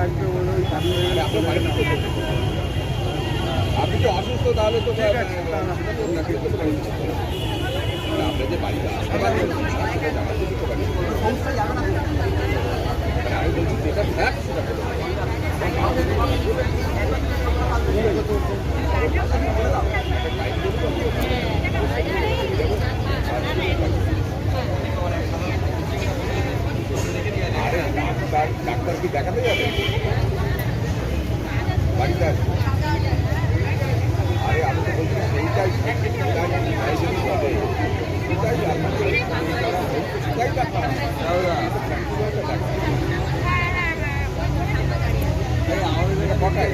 তো আপনি কি অসুস্থ তাহলে তো আপনাদের তো তো বাড়িতে আসতে পারবেন ডাক্তার ডাক্তার কি দেখাতে যাবে বাড়িতে আছে আরে আমি তো বলছি সেইটাই সেটাই যদি বলে সেটাই আপনাকে সেটাই ডাক্তার কটায়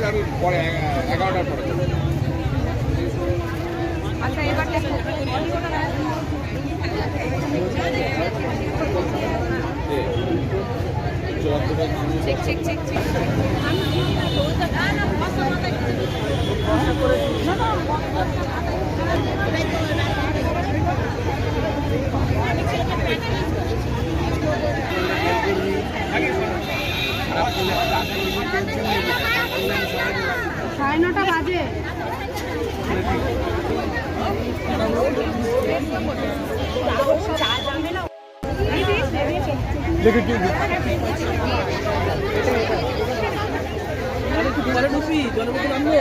আছে আমি পরে এগা- এগারোটার পরে। আচ্ছা এবার দেখো চেক চেক চেক চেক নামবে জলের মধ্যে নামবো